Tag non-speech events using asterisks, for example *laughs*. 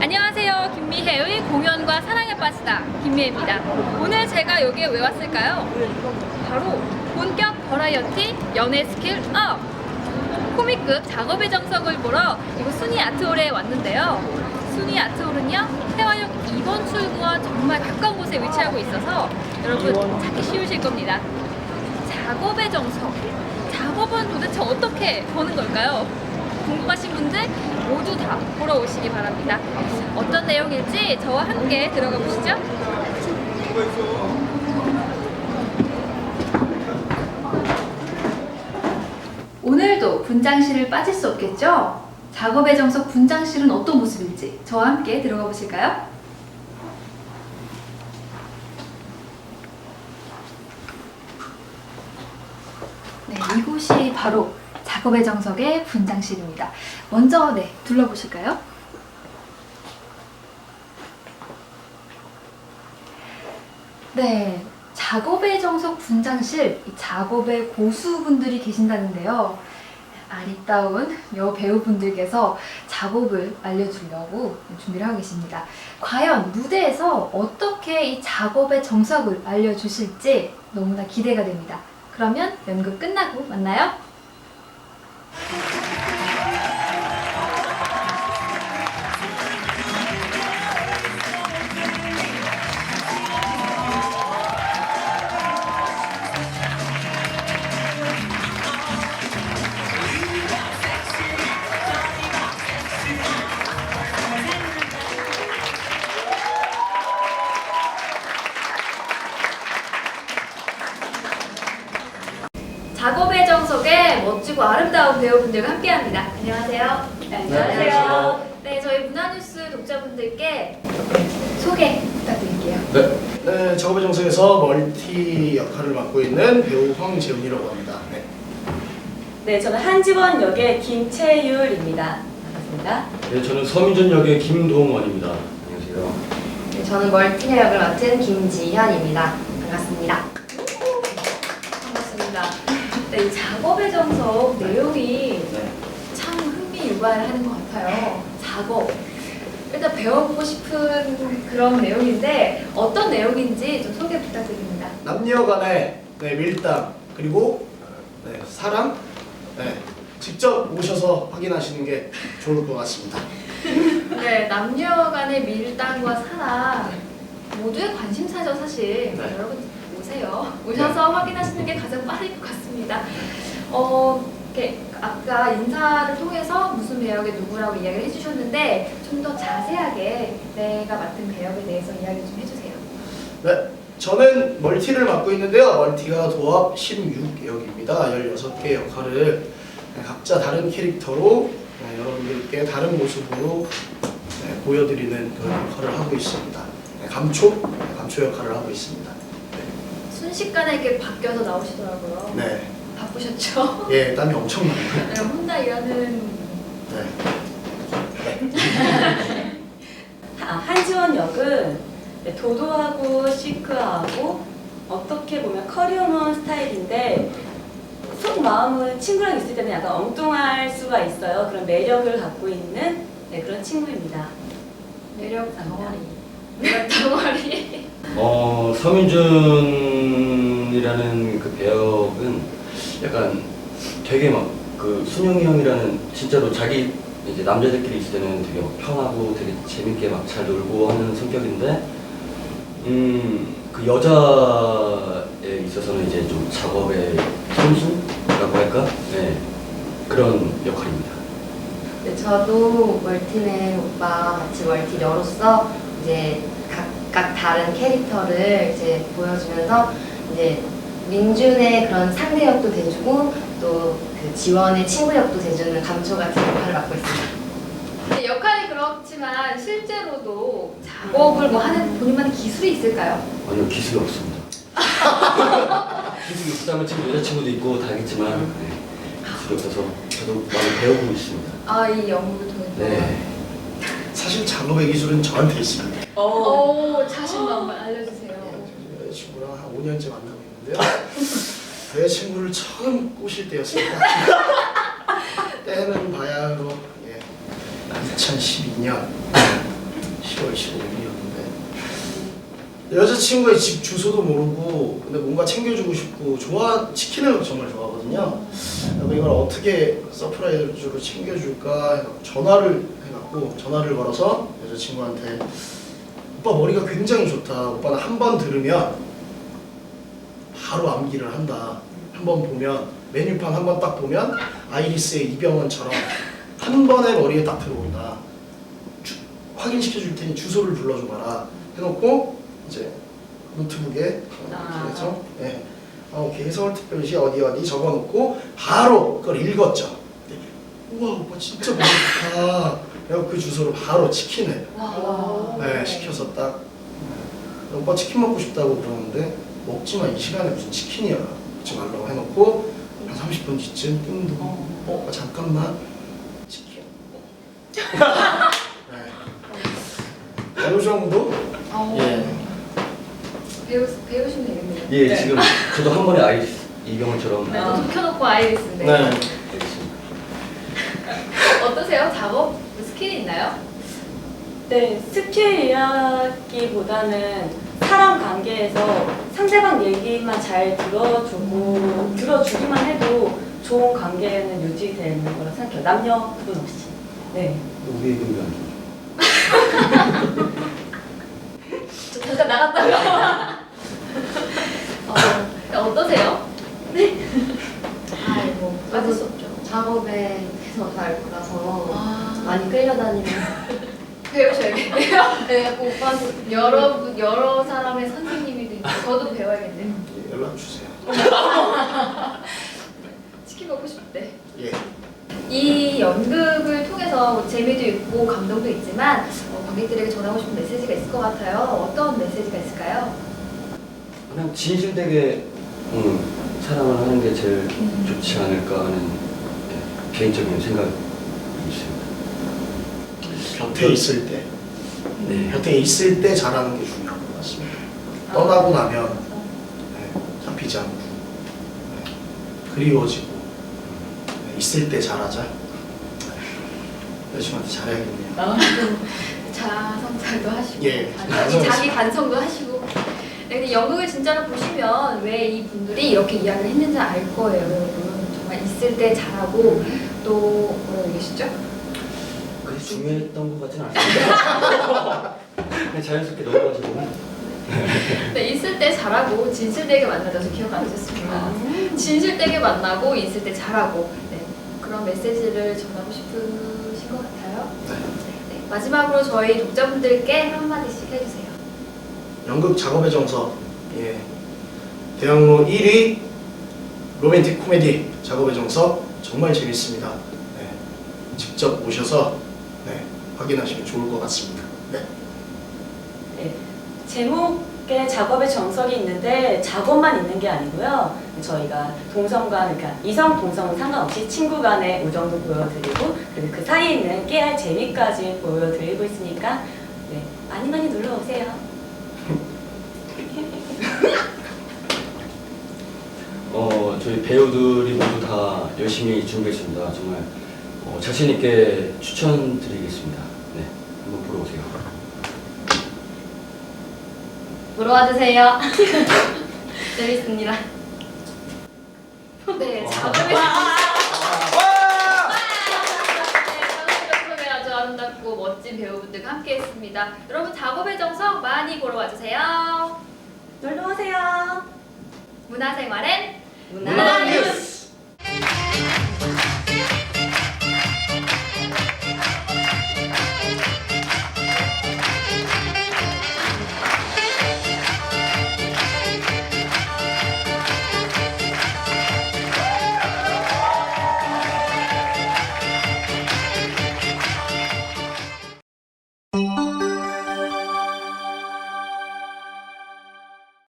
안녕하세요. 김미혜의 공연과 사랑에 빠지다 김미혜입니다. 오늘 제가 여기에 왜 왔을까요? 바로 본격 버라이어티 연애 스킬 업! 코믹극 작업의 정석을 보러 이곳 순이 아트홀에 왔는데요. 순이 아트홀은요, 태화역 2번 출구와 정말 가까운 곳에 위치하고 있어서 여러분 찾기 쉬우실 겁니다. 작업의 정석. 작업은 도대체 어떻게 보는 걸까요? 궁금하신 분들 모두 다 보러 오시기 바랍니다. 어떤 내용일지 저와 함께 들어가 보시죠. 오늘도 분장실을 빠질 수 없겠죠? 작업의 정석 분장실은 어떤 모습일지 저와 함께 들어가 보실까요? 곳이 바로 작업의 정석의 분장실입니다. 먼저 네, 둘러보실까요? 네, 작업의 정석 분장실, 이 작업의 고수분들이 계신다는데요. 아리따운 여 배우분들께서 작업을 알려주려고 준비를 하고 계십니다. 과연 무대에서 어떻게 이 작업의 정석을 알려주실지 너무나 기대가 됩니다. 그러면 연극 끝나고 만나요. 멋지고 아름다운 배우분들과 함께합니다. 안녕하세요. 네, 안녕하세요. 네, 저희 문화뉴스 독자분들께 소개 부탁드릴게요. 네. 네, 작업의 정석에서 멀티 역할을 맡고 있는 배우 황재훈이라고 합니다. 네. 네, 저는 한지원 역의 김채율입니다. 반갑습니다. 네, 저는 서민준 역의 김동원입니다. 안녕하세요. 네, 저는 멀티녀 역을 맡은 김지현입니다. 반갑습니다. 네, 이 작업의 정석 내용이 참 흥미 유발하는 것 같아요. 작업. 일단 배워보고 싶은 그런 내용인데 어떤 내용인지 좀 소개 부탁드립니다. 남녀 간의 네, 밀당 그리고 네, 사랑 네, 직접 오셔서 확인하시는 게 좋을 것 같습니다. *laughs* 네, 남녀 간의 밀당과 사랑 모두의 관심사죠, 사실. 네. 여러분 오세요. 오셔서 확인하시는 게 가장 빠를 것 같습니다. 어, 이렇게 아까 인사를 통해서 무슨 배역의 누구라고 이야기를 해주셨는데 좀 더 자세하게 내가 맡은 배역에 대해서 이야기 좀 해주세요. 네, 저는 멀티를 맡고 있는데요. 멀티가 도합 16역입니다. 16개 역할을 네, 각자 다른 캐릭터로 네, 여러분들께 다른 모습으로 네, 보여드리는 그런 역할을 하고 있습니다. 네, 감초, 네, 감초 역할을 하고 있습니다. 순식간에 이렇게 바뀌어서 나오시더라고요. 네, 네. 바쁘셨죠? 예, 땀이 엄청 나요. *laughs* 네, 혼자 일하는 네. *laughs* 아, 한지원 역은 네, 도도하고 시크하고 어떻게 보면 커리어먼 스타일인데 속 마음은 친구랑 있을 때는 약간 엉뚱할 수가 있어요. 그런 매력을 갖고 있는 네, 그런 친구입니다. 매력 감사합니다. 덩어리. 매력 덩어리. 어, 서민준이라는 그 배역은 약간 되게 막 그 순영이 형이라는 진짜로 자기 이제 남자들끼리 있을 때는 되게 막 편하고 되게 재밌게 막 잘 놀고 하는 성격인데 음, 그 여자에 있어서는 이제 좀 작업의 선수라고 할까? 네. 그런 역할입니다. 네, 저도 멀티는 오빠 같이 멀티녀로서 이제 각각 다른 캐릭터를 이제 보여주면서 이제 민준의 그런 상대 역도 대주고 또 그 지원의 친구 역도 대주는 감초 같은 역할을 맡고 있습니다. 근데 역할이 그렇지만 실제로도 작업을 뭐 하는 본인만의 기술이 있을까요? 아니요 기술이 없습니다. *laughs* 기술이 있다면 지금 여자친구도 있고 다 하겠지만 네, 기술이 없어서 저도 많이 배우고 있습니다. 아, 이 연극을 통해서. 네. 작업의 기술은 저한테 있습니다. 어, 오, 자신감 한번 알려주세요. 여자친구랑 한 5년째 만나고 있는데요. *laughs* 내 친구를 처음 꼬실 때였습니다. *laughs* 때는 바야흐로 예, 2012년 10월 15일이었는데 여자친구의 집 주소도 모르고 근데 뭔가 챙겨주고 싶고 좋아 치킨을 정말 좋아하거든요. 그래서 이걸 어떻게 서프라이즈로 챙겨줄까 해갖고 전화를 해갖고 전화를 걸어서 여자친구한테 오빠 머리가 굉장히 좋다. 오빠는 한 번 들으면 바로 암기를 한다. 한 번 보면 메뉴판 한 번 딱 보면 아이리스의 이병헌처럼 한 번에 머리에 딱 들어온다. 주- 확인시켜 줄 테니 주소를 불러줘 봐라. 해놓고 이제 노트북에 아. 그래서 예. 아, 오케이 서울특별시 어디 어디 적어놓고 바로 그걸 읽었죠. 근데 우와 오빠 진짜 머리 좋다. 그래서 그 주소로 바로 치킨을 와. 네, 시켜서 딱 오빠 치킨 먹고 싶다고 그러는데 먹지만 이 시간에 무슨 치킨이야 먹지 말라고 해놓고 한 30분 뒤쯤 띵 누르고 어, 오빠 잠깐만 치킨 *laughs* 네. 어느 정도? 어. 예. 배우 배우시면 되겠네요. 예, 네. 지금 저도 한 번에 아이리스 이병헌처럼 네, 또 켜놓고 아이리스인데 알겠습니다. 어떠세요? 작업 스킬이 있나요? 네, 스킬이라기보다는 사람 관계에서 상대방 얘기만 잘 들어주고 들어주기만 해도 좋은 관계는 유지되는 거라 생각해요. 남녀 구분 없이. 네. 우리 의견이 안 좋죠. 저 잠깐 나갔다가 *laughs* 어, 어떠세요? 아이고 빠질 수 없죠. 작업에 계속 잘 거라서 아, 많이 끌려다니는 *laughs* 배우셔야겠네요. *laughs* 네, 그 오빠도 여러 분- 여러 사람의 선생님이 되고 저도 배워야겠네요. 예, 연락 주세요. *laughs* 치킨 먹고 싶대. 예. 이 연극을 통해서 재미도 있고 감동도 있지만 어, 관객들에게 전하고 싶은 메시지가 있을 것 같아요. 어떤 메시지가 있을까요? 그냥 진실되게 음, 사랑을 하는 게 제일 좋지 않을까 하는 예, 개인적인 생각이 있습니다. 곁에 있을 때, 네. 곁에 있을 때 잘하는 게 중요한 것 같습니다. 떠나고 나면 네, 잡히지 않고 네, 그리워지고 네, 있을 때 잘하자. 네, 여자친구한테 잘해야겠네요. *laughs* 좀 자성찰도 하시고 예, 자기. 자기 반성도 하시고 네, 근데 연극을 진짜로 보시면 왜 이 분들이 이렇게 이야기를 했는지 알 거예요 여러분 정말 있을 때 잘하고 또 뭐라고 얘기하시죠? 중요했던 것 같지는 않습니다. 그냥 *laughs* 자연스럽게 넘어가시고 네, 있을 때 잘하고 진실되게 만나줘서 기억하고 있었습니다 진실되게 만나고 있을 때 잘하고 네, 그런 메시지를 전하고 싶으신 것 같아요 네. 네, 마지막으로 저희 독자분들께 한마디씩 해주세요 연극 작업의 정석. 예. 대학로 1위 로맨틱 코미디 작업의 정석 정말 재밌습니다. 네. 직접 오셔서 네, 확인하시면 좋을 것 같습니다. 네. 네. 제목에 작업의 정석이 있는데 작업만 있는 게 아니고요. 저희가 동성간, 그러니까 이성 동성은 상관없이 친구 간의 우정도 보여드리고 그리고 그 사이에 있는 깨알 재미까지 보여드리고 있으니까 네, 많이 많이 놀러 오세요. *laughs* 어, 저희 배우들이 모두 다 열심히 준비했습니다. 정말 어, 자신 있게 추천드리겠습니다. 네, 한번 보러 오세요. 보러 와주세요. 재밌습니다. 네, 아주 아름답고 멋진 배우분들과 함께했습니다. 여러분 작업의 정석 많이 보러 와주세요. 놀러 오세요. 문화생활엔 문화 뉴스.